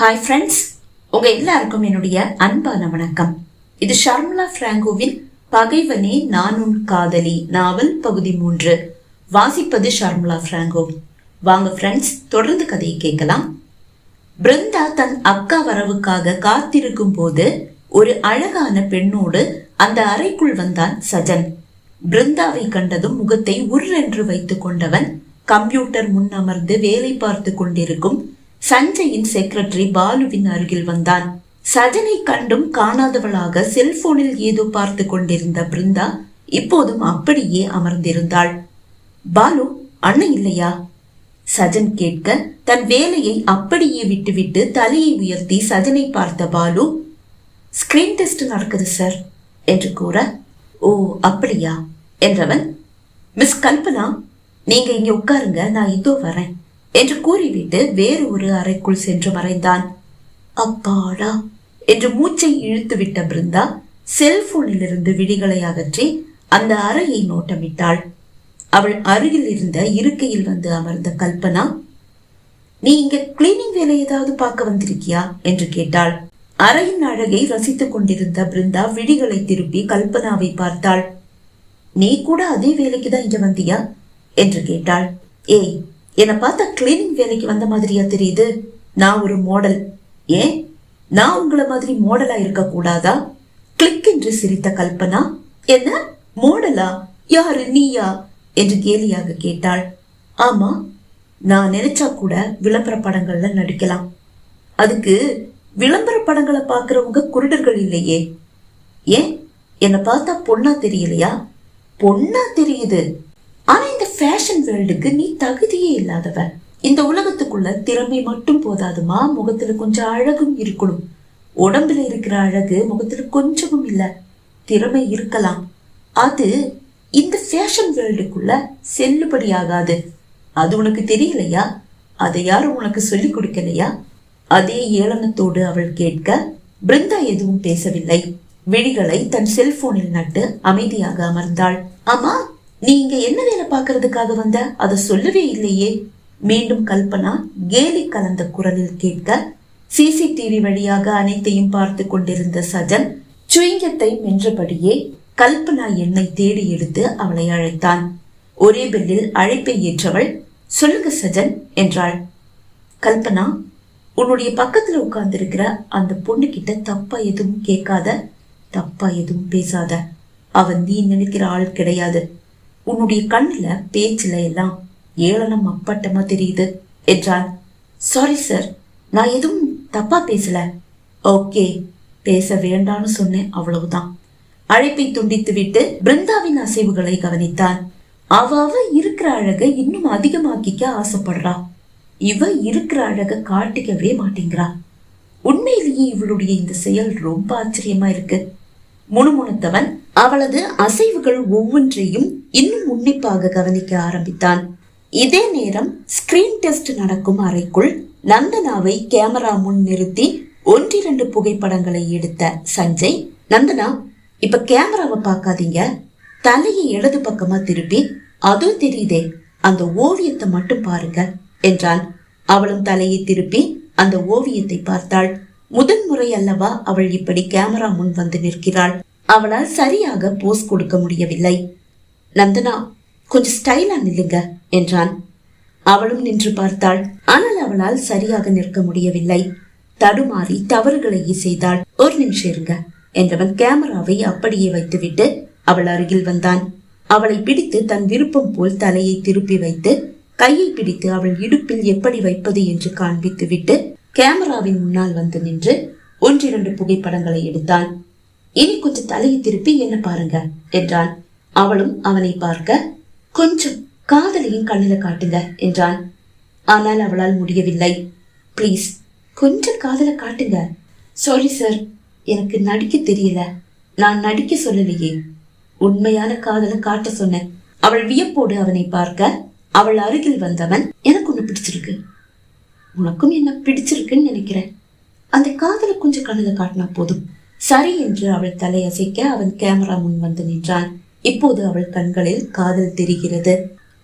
Hi friends உங்க எல்லாருக்கும் என்னுடைய அன்பான வணக்கம். இது ஷர்மிளா பிராங்கோவின் பகைவனே நான் உன் காதலி நாவல் பகுதி மூன்று. வாசிப்பது ஷர்மிளா பிராங்கோ. வாங்க ஃப்ரெண்ட்ஸ் தொடர்ந்து கதையை கேட்கலாம். பிருந்தா தன் அக்கா வரவுக்காக காத்திருக்கும் போது ஒரு அழகான பெண்ணோடு அந்த அறைக்குள் வந்தான் சஜன். பிருந்தாவை கண்டதும் முகத்தை உர்ரென்று வைத்துக் கொண்டவன் கம்ப்யூட்டர் முன் அமர்ந்து வேலை பார்த்து கொண்டிருக்கும் சஞ்சயின் செக்ரட்டரி பாலுவின் அருகில் வந்தான். சஜனை கண்டும் காணாதவளாக செல்போனில் ஏதோ பார்த்து கொண்டிருந்த பிருந்தா இப்போதும் அப்படியே அமர்ந்திருந்தாள். பாலு அண்ணன் இல்லையா? சஜன் கேட்க தன் வேலையை அப்படியே விட்டுவிட்டு தலையை உயர்த்தி சஜனை பார்த்த பாலு ஸ்கிரீன் டெஸ்ட் நடக்குது சார் என்று கூற ஓ அப்படியா? என்றவன் மிஸ் கல்பனா நீங்க இங்க உட்காருங்க நான் இதோ வரேன். என்று கூறிவிட்டு வேறு ஒரு அறைக்குள் சென்று மறைந்தான். அப்பாடா! என்று மூச்சை இழுத்துவிட்ட பிருந்தா செல்போனிலிருந்து விழிகளை அகற்றி அந்த அறையை நோட்டமிட்டாள். அவள் அருகில் இருந்த இருக்கையில் வந்து அமர்ந்த கல்பனா நீ இங்க கிளீனிங் வேலை ஏதாவது பார்க்க வந்திருக்கியா? என்று கேட்டாள். அறையின் அழகை ரசித்துக் கொண்டிருந்த பிருந்தா விழிகளை திருப்பி கல்பனாவை பார்த்தாள். நீ கூட அதே வேலைக்கு தான் இங்க வந்தியா? என்று கேட்டாள். ஏய் என்னை பார்த்தா கிளீனிங் வேலைக்கு வந்த மாதிரியா தெரியுது? நான் ஒரு மாடல் ஏன்? நான் உங்களை மாதிரி மாடலா இருக்க கூடாதா? கிளிக் என்று சிரித்த கல்பனா? என்ன? மாடலா யாரு? நீயா? என்று கேலியாக கேட்டாள். ஆமா நான் நினைச்சா கூட விளம்பர படங்கள்ல நடிக்கலாம். அதுக்கு விளம்பர படங்களை பார்க்கறவங்க குருடர்கள் இல்லையே. ஏன்? என்னை பார்த்தா பொண்ணா தெரியலையா? பொண்ணா தெரியுது. ஆனா இந்த ஃபேஷன் வேர்ல்டுக்கு நீ தகுதியே இல்லாதவ இந்த உலகத்துக்குள்ள திறமை மட்டும் போதாதுமா? முகத்துல கொஞ்சம் அழகும் இருக்கணும். உடம்புல இருக்கிற அழகு முகத்துல கொஞ்சமும் இல்ல. திறமை இருக்கலாம். அது இந்த ஃபேஷன் வேர்ல்டுக்குள்ள செல்லுபடியாகாது. அது உனக்கு தெரியலையா? அதை யாரும் உனக்கு சொல்லிக் கொடுக்கலையா? அதே ஏளனத்தோடு அவள் கேட்க பிருந்தா எதுவும் பேசவில்லை. விழிகளை தன் செல்போனில் நட்டு அமைதியாக அமர்ந்தாள். ஆமா நீ இங்க என்ன வேலை பார்க்கறதுக்காக வந்த? அதை சொல்லவே இல்லையே. மீண்டும் கல்பனா கேலி கலந்த குரலில் கேட்க சிசிடிவி வழியாக அனைத்தையும் பார்த்து கொண்டிருந்த சஜன் சுயங்கத்தை மென்றபடியே கல்பனா என்னை தேடி எடுத்து அவளை அழைத்தான். ஒரே பெல்லில் அழைப்பை ஏற்றவள் சொல்லுங்க சஜன் என்றாள். கல்பனா உன்னுடைய பக்கத்துல உட்கார்ந்திருக்கிற அந்த பொண்ணு கிட்ட தப்பா எதுவும் கேட்காத தப்பா எதுவும் பேசாத. அவன் நீ நினைக்கிற ஆள் கிடையாது. உன்னுடைய கண்ணுல பேச்சுல எல்லாம் ஏளனம் அப்பட்டமா தெரியுது என்றான் சாரி சார் நான் எதுவும் தப்பா பேசல. ஓகே பேச வேண்டாம்னு சொன்னேன் அவ்வளவுதான். அழைப்பை துண்டித்து விட்டு பிருந்தாவின் அசைவுகளை கவனித்தான் அவ அவ இருக்கிற அழகை இன்னும் அதிகமாக்கிக்க ஆசைப்படுறா. இவ இருக்கிற அழக காட்டிக்கவே மாட்டேங்கிறா. உண்மையிலேயே இவளுடைய இந்த செயல் ரொம்ப ஆச்சரியமா இருக்கு. முணுமுணுத்தவன் அவளது அசைவுகள் ஒவ்வொன்றையும் இன்னும் உன்னிப்பாக கவனிக்க ஆரம்பித்தான். இதே நேரம் ஸ்கிரீன் டெஸ்ட் நடக்கும் அறைக்குள் நந்தனாவை கேமரா முன் நிறுத்தி ஒன்றிரண்டு புகைப்படங்களை எடுத்த சஞ்சய் நந்தனா இப்ப கேமராவை பார்க்காதீங்க. தலையை இடது பக்கமா திருப்பி அதுவும் தெரியுதே அந்த ஓவியத்தை மட்டும் பாருங்க என்றான். அவளும் தலையை திருப்பி அந்த ஓவியத்தை பார்த்தாள். முதன் முறை அல்லவா அவள் இப்படி கேமரா முன் வந்து நிற்கிறாள். அவளால் சரியாக போஸ் கொடுக்க முடியவில்லை. நந்தனா கொஞ்சம் ஸ்டைலா நில்லுங்க என்றான். அவளும் நின்று பார்த்தாள். ஆனால் அவளால் சரியாக நிற்க முடியவில்லை. தடுமாறி தவறுகளை செய்தாள் ஒரு நிமிஷம் இருங்க என்றவன் கேமராவை அப்படியே வைத்துவிட்டு அவள் அருகில் வந்தான். அவளை பிடித்து தன் விருப்பம் போல் தலையை திருப்பி வைத்து கையை பிடித்து அவள் இடுப்பில் எப்படி வைப்பது என்று காண்பித்து விட்டு கேமராவின் முன்னால் வந்து நின்று ஒன்றிரண்டு புகைப்படங்களை எடுத்தான். இனி கொஞ்சம் தலையை திருப்பி என்ன பாருங்க என்றாள் அவளும் அவனை பார்க்க கொஞ்சம் காதலையும் கண்ணில காட்டுங்க என்றான். ஆனால் அவளால் முடியவில்லை. ப்ளீஸ் கொஞ்சம் காதல காட்டுங்க. சாரி சார் எனக்கு நடிக்க தெரியல. நான் நடிக்க சொல்லலையே. உண்மையான காதலை காட்ட சொன்னேன். அவள் வியப்போடு அவனை பார்க்க அவள் அருகில் வந்தவன் எனக்கு ஒண்ணு பிடிச்சிருக்கு. உனக்கும் என்ன பிடிச்சிருக்குன்னு நினைக்கிறேன். அந்த காதலை கொஞ்சம் கண்ணுல காட்டினா போதும். சரி என்று அவள் தலையசைக்க அவன் கேமரா முன் வந்து நின்றான். இப்போது அவள் கண்களில் காதல் தெரிகிறது.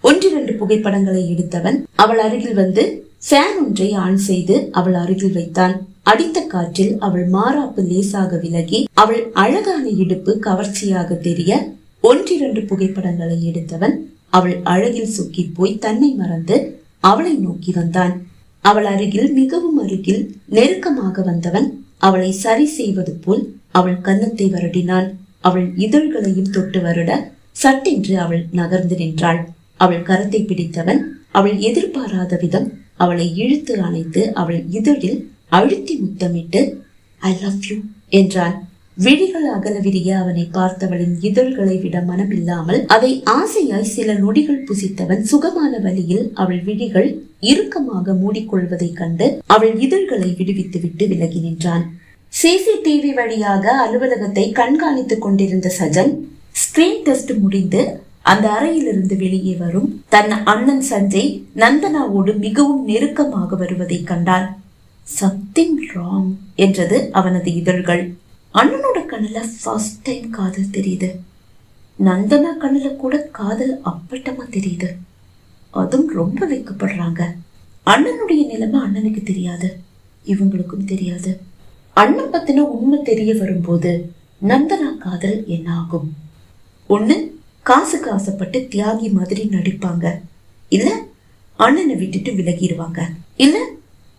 ஒன்றிரண்டு இரண்டு புகைப்படங்களை எடுத்தவன் அவள் அருகில் வந்து ஃபேன் ஒன்றை ஆன் செய்து அவள் அருகில் வைத்தான். அடித்த காற்றில் அவள் மாறாப்பு லேசாக விலகி அவள் அழகான இடுப்பு கவர்ச்சியாக தெரிய ஒன்றிரண்டு புகைப்படங்களை எடுத்தவன் அவள் அழகில் சுக்கி போய் தன்னை மறந்து அவளை நோக்கி வந்தான். அவள் அருகில் மிகவும் அருகில் நெருக்கமாக வந்தவன் அவளை சரி செய்வது போல் அவள் கன்னத்தை வருடினான் அவள் இதழ்களையும் தொட்டு வருட சட்டென்று அவள் நகர்ந்து நின்றாள். அவள் கரத்தை பிடித்தவன் அவள் எதிர்பாராத விதம் அவளை இழுத்து அணைத்து அவள் இதழில் அழுத்தி முத்தமிட்டு ஐ லவ் யூ என்றான் விழிகள் அகல விரிய அவனை பார்த்தவளின் இதழ்களை விட மனமில்லாமல் அதை ஆசையாய் சில நொடிகள் புசித்தவன் சுகமான வழியில் அவள் விழிகள் இறுக்கமாக மூடிக்கொள்வதைக் கண்டு அவள் இதழ்களை விடுவித்துவிட்டு விலகி நின்றான். சிசிடிவி வழியாக அலுவலகத்தை கண்காணித்துக் கொண்டிருந்த சஜன் ஸ்கிரீன் டெஸ்ட் முடிந்து அந்த அறையிலிருந்து வெளியே வரும் தன் அண்ணன் சஞ்சய் நந்தனாவோடு மிகவும் நெருக்கமாக வருவதைக் கண்டான். சம்திங் ராங் என்றது அவனது இதழ்கள். அண்ணனோட கண்ணுல ஃபர்ஸ்ட் டைம் காதல் தெரியுது. நந்தனா கண்ணுல கூட காதல் அப்பட்டமா தெரியுது. அதுவும் ரொம்ப வைக்கப்படுறாங்க. அண்ணனுடைய நிலைமை அண்ணனுக்கு தெரியாது. இவங்களுக்கும் தெரியாது. அண்ணன் பத்தின உண்மை தெரிய வரும்போது நந்தனா காதல் என்ன ஆகும்? ஒண்ணு காசுக்கு ஆசைப்பட்டு தியாகி மாதிரி நடிப்பாங்க. இல்ல அண்ணனை விட்டுட்டு விலகிடுவாங்க. இல்ல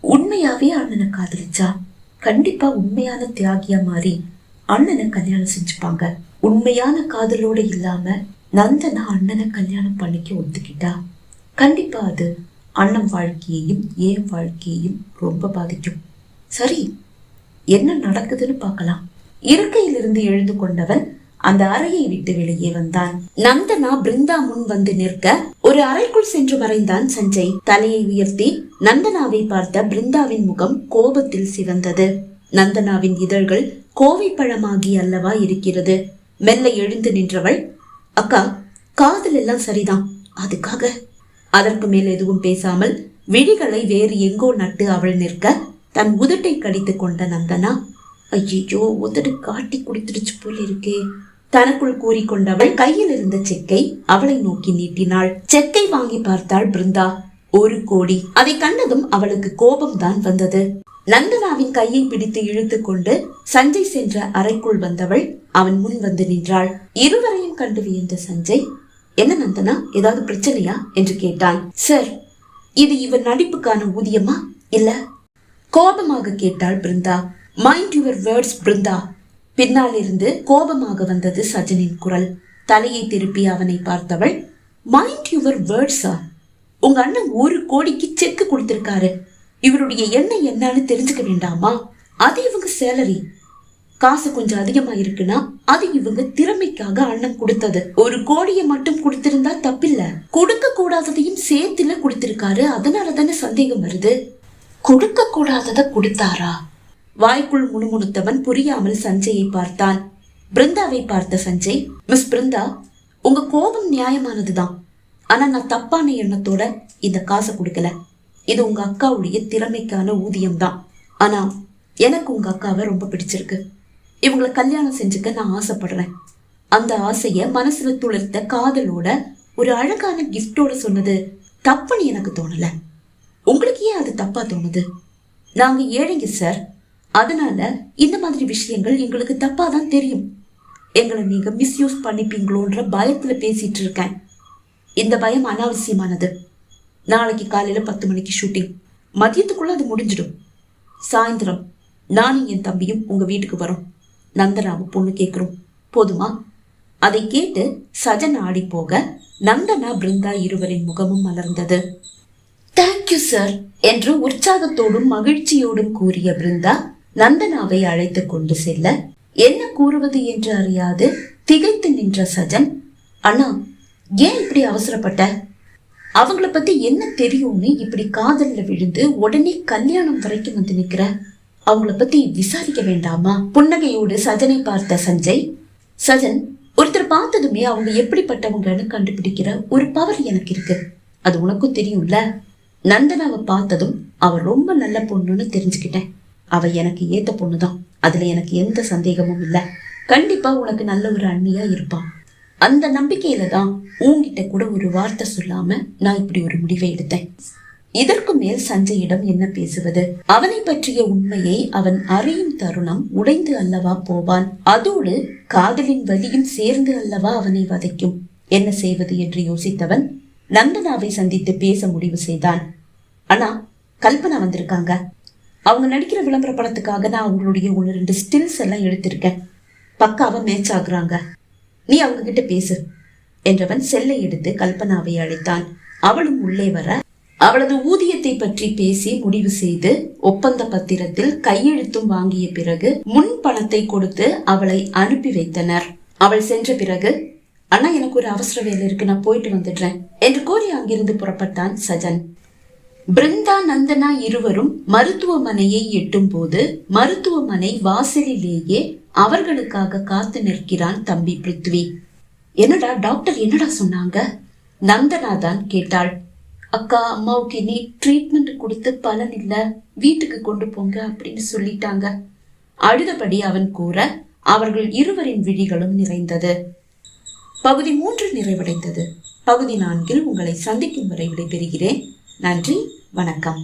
உண்மையாவே அண்ணனை காதலிச்சா? கண்டிப்பா உண்மையான தியாகியா மாறி அண்ணனை கல்யாணம் செஞ்சுப்பாங்க. உண்மையான காதலோட இல்லாம நந்தனா அண்ணனை கல்யாணம் பண்ணிக்க ஒத்துக்கிட்டா? கண்டிப்பா அது அண்ணன் வாழ்க்கையையும் ஏன் வாழ்க்கையையும் ரொம்ப பாதிக்கும். சரி என்ன நடக்குதுன்னு பார்க்கலாம். இருக்கையிலிருந்து எழுந்து கொண்டவன் அந்த அறையை விட்டு வெளியே வந்தான். நந்தனா பிருந்தா முன் வந்து நிற்க ஒரு அறைக்குள் சென்று மறைந்தான் சஞ்சய். தலையை உயர்த்தி நந்தனாவை பார்த்த பிருந்தாவின் முகம் கோபத்தில் சிவந்தது. நந்தனாவின் இதழ்கள் கோவை பழமாகி அல்லவா இருக்கிறது. மெல்ல எழுந்து நின்றவள் அக்கா காதல் எல்லாம் சரிதான். அதுக்காக. அதற்கு மேல் எதுவும் பேசாமல் விழிகளை வேறு எங்கோ நட்டு அவள் நிற்க தன் உதட்டை கடித்து கொண்ட நந்தனா ஐயோ உதடு காட்டி குடித்துடுச்சு போல இருக்கே தனக்குள் கூறிக்கொண்டவள் கையில் இருந்த செக்கை அவளை நோக்கி நீட்டினாள். செக்கை வாங்கி பார்த்தாள் பிருந்தா. ஒரு கோடி. அதை கண்டதும் அவளுக்கு கோபம் தான் வந்தது. நந்தனாவின் கையை பிடித்து இழுத்து கொண்டு சஞ்சய் சென்ற அறைக்குள் வந்தவள் அவன் முன் வந்து நின்றாள். இருவரையும் கண்டு வியந்த சஞ்சய் என்ன நந்தனா ஏதாவது பிரச்சனையா? என்று கேட்டான். சார் இது இவன் நடிப்புக்கான ஊதியமா இல்ல? கோபமாக கேட்டாள் Brinda. Mind your words Brinda. பின்னால் இருந்து கோபமாக வந்தது சஜனின் குரல். தலையை திருப்பி அவனை பார்த்தவள் மைண்ட் யுவர் வேர்ட்ஸா உங்க அண்ணன் ஒரு கோடிக்கு செக் கொடுத்திருக்காரு. இவருடைய எண்ணம் என்னன்னு தெரிஞ்சுக்க வேண்டாமா? அது இவங்க சேலரி காசு கொஞ்சம் அதிகமா இருக்குன்னா அது இவங்க திறமைக்காக அண்ணன் கொடுத்தது. ஒரு கோடியை மட்டும் கொடுத்திருந்தா தப்பில்ல. கொடுக்க கூடாததையும் சேர்த்துல கொடுத்திருக்காரு. அதனால தானே சந்தேகம் வருது. கொடுக்க கூடாதத கொடுத்தாரா? வாய்க்குள் முணுமுணுத்தவன் புரியாமல் சஞ்சயை பார்த்தான். பிருந்தாவை பார்த்த சஞ்சய் மிஸ் பிருந்தா உங்க கோபம் நியாயமானதுதான். ஆனா நான் தப்பான எண்ணத்தோட இந்த காசை கொடுக்கல. இது உங்க அக்காவுடைய திறமைக்கான ஊதியம் தான் ஆனா எனக்கு உங்க அக்காவை ரொம்ப பிடிச்சிருக்கு. இவங்களை கல்யாணம் செஞ்சுக்க நான் ஆசைப்படுறேன். அந்த ஆசைய மனசுல துளிர்த்த காதலோட ஒரு அழகான கிஃப்டோட சொன்னது தப்புன்னு எனக்கு தோணல. உங்களுக்கு ஏன் அது தப்பா தோணுது? நாங்க ஏழைங்க சார் அதனால இந்த மாதிரி விஷயங்கள் எங்களுக்கு தப்பா தான் தெரியும். எங்களை நீங்க மிஸ்யூஸ் பண்ணிப்பீங்களோன்ற பயத்துல பேசிட்டு இருக்கேன் இந்த பயம் அனாவசியமானது. நாளைக்கு காலையில பத்து மணிக்கு ஷூட்டிங் மதியத்துக்குள்ள அது முடிஞ்சிடும். சாயந்தரம் நானும் என் தம்பியும் உங்க வீட்டுக்கு வரோம். நந்தனாவும் பொண்ணு கேட்குறோம் போதுமா? அதை கேட்டு சஜன் ஆடி போக நந்தனா பிருந்தா இருவரின் முகமும் மலர்ந்தது. தேங்க்யூ சார் என்று உற்சாகத்தோடும் மகிழ்ச்சியோடும் கூறிய பிருந்தா நந்தனாவை அழைத்து கொண்டு செல்ல என்ன கூறுவது என்று அறியாது. திகைத்து நின்ற சஜன் அண்ணா ஏன் இப்படி அவசரப்பட்ட? அவங்கள பத்தி என்ன தெரியும்னு இப்படி காதல்ல விழுந்து உடனே கல்யாணம் வரைக்கும் வந்து நிக்கிற? அவங்கள பத்தி விசாரிக்க வேண்டாமா? புன்னகையோடு சஜனை பார்த்த சஞ்சய் சஜன் ஒருத்தர் பார்த்ததுமே அவங்க எப்படிப்பட்டவங்கன்னு கண்டுபிடிக்கிற ஒரு பவர் எனக்கு இருக்கு. அது உனக்கும் தெரியும்ல? நந்தனாவை பார்த்ததும் அவ ரொம்ப நல்ல பொண்ணுன்னு தெரிஞ்சுக்கிட்டேன். அவ எனக்கு ஏத்த பொண்ணுதான். அதுல எனக்கு எந்த சந்தேகமும் இல்ல. கண்டிப்பா உனக்கு நல்ல ஒரு அண்ணியா இருப்பான் அந்த நம்பிக்கையில தான் உன்கிட்ட கூட ஒரு வார்த்தை சொல்லாம நான் இப்படி ஒரு முடிவை எடுத்தேன். இதற்கு மேல் சஞ்சயிடம் என்ன பேசுவது? அவனை பற்றிய உண்மையை அவன் அறியும் தருணம் உடைந்து அல்லவா போவான்? அதோடு காதலின் வலியும் சேர்ந்து அல்லவா அவனை வதைக்கும்? என்ன செய்வது என்று யோசித்தவன் நந்தனாவை சந்தித்து பேச முடிவு செய்தான். அண்ணா கல்பனா வந்திருக்காங்க. அவங்க நடிக்கிற விளம்பர படத்துக்காக நான் அவங்களுடைய ஒன்று ரெண்டு ஸ்டில்ஸ் எல்லாம் எடுத்திருக்கேன். பக்காவை மேட்ச் ஆகுறாங்க. நீ அவங்க கிட்ட பேசு. என்றவன் செல்லை எடுத்து கல்பனாவை அழைத்தான். அவளும் உள்ளே வர அவளது ஊதியத்தை பற்றி பேசி முடிவு செய்து ஒப்பந்த பத்திரத்தில் கையெழுத்தும் வாங்கிய பிறகு முன் பணத்தை கொடுத்து அவளை அனுப்பி வைத்தனர். அவள் சென்ற பிறகு அண்ணா எனக்கு ஒரு அவசர வேலை இருக்கு. நான் போயிட்டு வந்துடுறேன். என்று கூறி அங்கிருந்து புறப்பட்டான் சஜன். பிருந்தா நந்தனா இருவரும் மருத்துவமனையை எட்டும் போது மருத்துவமனை வாசலிலேயே அவர்களுக்காக காத்து நிற்கிறான் தம்பி பிருத்வி. என்னடா டாக்டர் என்னடா சொன்னாங்க? நந்தனா தான் கேட்டாள். அக்கா அம்மாவுக்கு இனி ட்ரீட்மெண்ட் கொடுத்து பலன் இல்ல வீட்டுக்கு கொண்டு போங்க அப்படின்னு சொல்லிட்டாங்க. அழுதபடி அவன் கூற அவர்கள் இருவரின் விழிகளும் நிறைந்தது. பகுதி மூன்று நிறைவடைந்தது. பகுதி நான்கில் உங்களை சந்திக்கும் வரை விடைபெறுகிறேன். நன்றி. வணக்கம்.